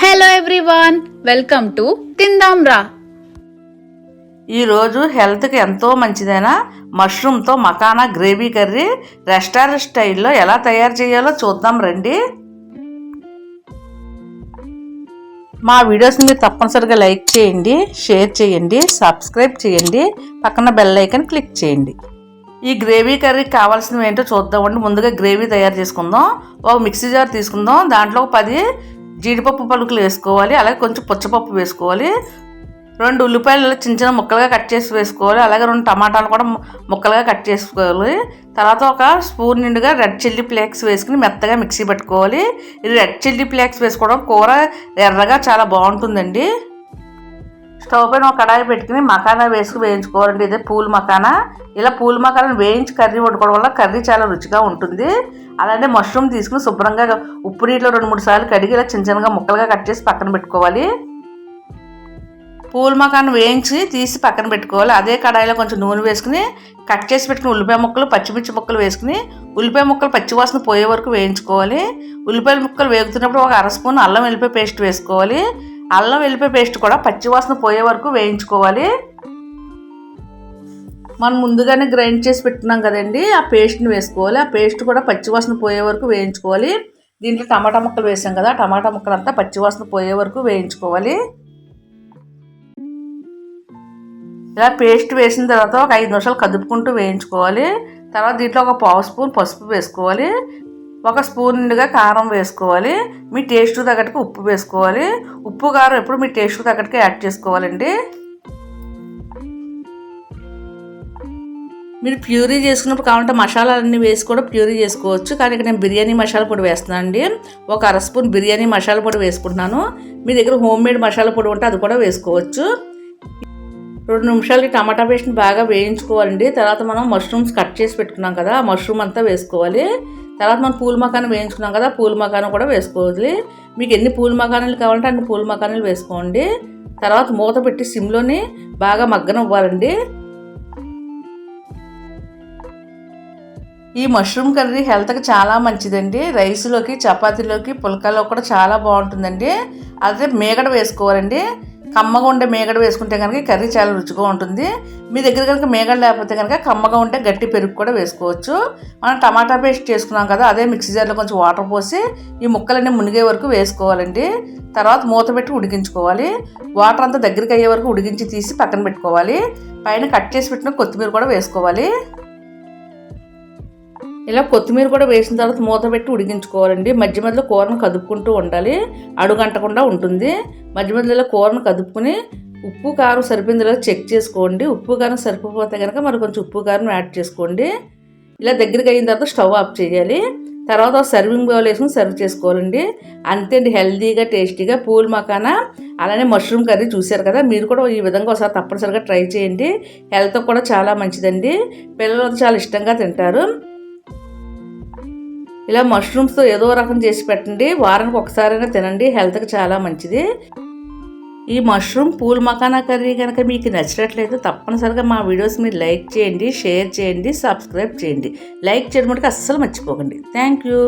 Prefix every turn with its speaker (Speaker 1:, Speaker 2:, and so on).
Speaker 1: Hello everyone welcome to తిందాం రా
Speaker 2: ఈరోజు హెల్త్కి ఎంతో మంచిదైన మష్రూమ్తో మకానా గ్రేవీ కర్రీ రెస్టారెంట్ స్టైల్లో ఎలా తయారు చేయాలో చూద్దాం రండి. మా వీడియోస్ని మీరు తప్పనిసరిగా లైక్ చేయండి షేర్ చేయండి సబ్స్క్రైబ్ చేయండి పక్కన బెల్ ఐకన్ క్లిక్ చేయండి. ఈ గ్రేవీ కర్రీకి కావాల్సినవి ఏంటో చూద్దామండి. ముందుగా గ్రేవీ తయారు చేసుకుందాం. ఒక మిక్సీ జార్ తీసుకుందాం. దాంట్లో ఒక పది జీడిపప్పు పలుకులు వేసుకోవాలి అలాగే కొంచెం పుచ్చపప్పు వేసుకోవాలి. రెండు ఉల్లిపాయలు చిన్న చిన్న ముక్కలుగా కట్ చేసి వేసుకోవాలి అలాగే రెండు టమాటాలు కూడా ముక్కలుగా కట్ చేసుకోవాలి. తర్వాత ఒక స్పూన్ నిండుగా రెడ్ చిల్లీ ఫ్లేక్స్ వేసుకుని మెత్తగా మిక్సీ పెట్టుకోవాలి. ఇది రెడ్ చిల్లీ ఫ్లేక్స్ వేసుకోవడం కూర ఎర్రగా చాలా బాగుంటుందండి. స్టవ్ పైన ఒక కడాయి పెట్టుకుని మకానా వేసుకుని వేయించుకోవాలండి. ఇదే పూల్ మకానా ఇలా పూల్ మకాలను వేయించి కర్రీ వండుకోవడం వల్ల కర్రీ చాలా రుచిగా ఉంటుంది. అలానే మష్రూమ్ తీసుకుని శుభ్రంగా ఉప్పు నీటిలో రెండు మూడు సార్లు కడిగి ఇలా చిన్న చిన్నగా ముక్కలుగా కట్ చేసి పక్కన పెట్టుకోవాలి. పూల్ మకాన్ వేయించి తీసి పక్కన పెట్టుకోవాలి. అదే కడాయిలో కొంచెం నూనె వేసుకుని కట్ చేసి పెట్టుకుని ఉల్లిపాయ ముక్కలు పచ్చిమిర్చి ముక్కలు వేసుకుని ఉల్లిపాయ ముక్కలు పచ్చివాసన పోయే వరకు వేయించుకోవాలి. ఉల్లిపాయ ముక్కలు వేగుతున్నప్పుడు ఒక అర స్పూన్ అల్లం వెల్లిపాయ పేస్ట్ వేసుకోవాలి. అల్లం వెల్లిపాయ పేస్ట్ కూడా పచ్చివాసన పోయే వరకు వేయించుకోవాలి. మనం ముందుగానే గ్రైండ్ చేసి పెట్టుకున్నాం కదండి ఆ పేస్ట్ని వేసుకోవాలి. ఆ పేస్ట్ కూడా పచ్చివాసన పోయే వరకు వేయించుకోవాలి. దీంట్లో టమాటా ముక్కలు వేసాం కదా టమాటా ముక్కలు అంతా పచ్చివాసన పోయే వరకు వేయించుకోవాలి. ఇలా పేస్ట్ వేసిన తర్వాత ఒక ఐదు నిమిషాలు కదుపుకుంటూ వేయించుకోవాలి. తర్వాత దీంట్లో ఒక పావు స్పూన్ పసుపు వేసుకోవాలి. ఒక స్పూన్ నిండుగా కారం వేసుకోవాలి. మీ టేస్ట్ తగ్గట్టుగా ఉప్పు వేసుకోవాలి. ఉప్పు కారం ఎప్పుడు మీ టేస్ట్ తగ్గట్టుగా యాడ్ చేసుకోవాలండి. మీరు ప్యూరీ చేసుకున్నప్పుడు కావాలంటే మసాలాలన్నీ వేసి కూడా ప్యూరీ చేసుకోవచ్చు. కానీ ఇక్కడ నేను బిర్యానీ మసాలా పొడి వేస్తున్నాను అండి ఒక అర స్పూన్ బిర్యానీ మసాలా పొడి వేసుకుంటున్నాను. మీ దగ్గర హోమ్ మేడ్ మసాలా పొడి ఉంటే అది కూడా వేసుకోవచ్చు. రెండు నిమిషాలకి టమాటా పేస్ట్ని బాగా వేయించుకోవాలండి. తర్వాత మనం మష్రూమ్స్ కట్ చేసి పెట్టుకున్నాం కదా ఆ మష్రూమ్ అంతా వేసుకోవాలి. తర్వాత మనం పూల మకాను వేయించుకున్నాం కదా పూల మకాను కూడా వేసుకోవాలి. మీకు ఎన్ని పూల మకానాలు కావాలంటే అన్ని పూల మకానాలు వేసుకోండి. తర్వాత మూత పెట్టి సిమ్లోని బాగా మగ్గన ఇవ్వాలండి ఈ మష్రూమ్ కర్రీ హెల్త్కి చాలా మంచిదండి. రైస్లోకి చపాతీలోకి పుల్కాలో కూడా చాలా బాగుంటుందండి. అదే మేకడ వేసుకోవాలండి. కమ్మగా ఉండే మేగడ వేసుకుంటే కనుక కర్రీ చాలా రుచిగా ఉంటుంది. మీ దగ్గర కనుక మేగడ లేకపోతే కనుక కమ్మగా ఉంటే గట్టి పెరుగు కూడా వేసుకోవచ్చు. మనం టమాటా పేస్ట్ చేసుకున్నాం కదా అదే మిక్సీ జార్లో కొంచెం వాటర్ పోసి ఈ ముక్కలన్నీ మునిగే వరకు వేసుకోవాలండి. తర్వాత మూత పెట్టి ఉడికించుకోవాలి. వాటర్ అంతా దగ్గరికి అయ్యే వరకు ఉడికించి తీసి పక్కన పెట్టుకోవాలి. పైన కట్ చేసి పెట్టిన కొత్తిమీర కూడా వేసుకోవాలి. ఇలా కొత్తిమీర కూడా వేసిన తర్వాత మూత పెట్టి ఉడికించుకోవాలండి. మధ్య మధ్యలో కూరను కదుపుకుంటూ ఉండాలి. అడుగంటకుండా ఉంటుంది. మధ్య మధ్యలో కూరను కదుపుకుని ఉప్పు కారం సరిపోయిందిలో చెక్ చేసుకోండి. ఉప్పు కారం సరిపోతే కనుక మరి కొంచెం ఉప్పు కారం యాడ్ చేసుకోండి. ఇలా దగ్గరికి అయిన తర్వాత స్టవ్ ఆఫ్ చేయాలి. తర్వాత సర్వింగ్ బౌల్ వేసుకుని సర్వ్ చేసుకోవాలండి. అంతే అండి. టేస్టీగా పూల్ మకానా అలానే మష్రూమ్ కర్రీ చూశారు కదా? మీరు కూడా ఈ విధంగా ఒకసారి తప్పనిసరిగా ట్రై చేయండి. హెల్త్ కూడా చాలా మంచిదండి. పిల్లలు చాలా ఇష్టంగా తింటారు. ఇలా మష్రూమ్స్తో ఏదో రకం చేసి పెట్టండి. వారానికి ఒకసారైనా తినండి. హెల్త్కి చాలా మంచిది. ఈ మష్రూమ్ పూల్ మకానా కర్రీ కనుక మీకు నచ్చినట్లయితే తప్పనిసరిగా మా వీడియోస్ మీరు లైక్ చేయండి షేర్ చేయండి సబ్స్క్రైబ్ చేయండి. లైక్ చేయడం మటుకు అస్సలు మర్చిపోకండి. Thank you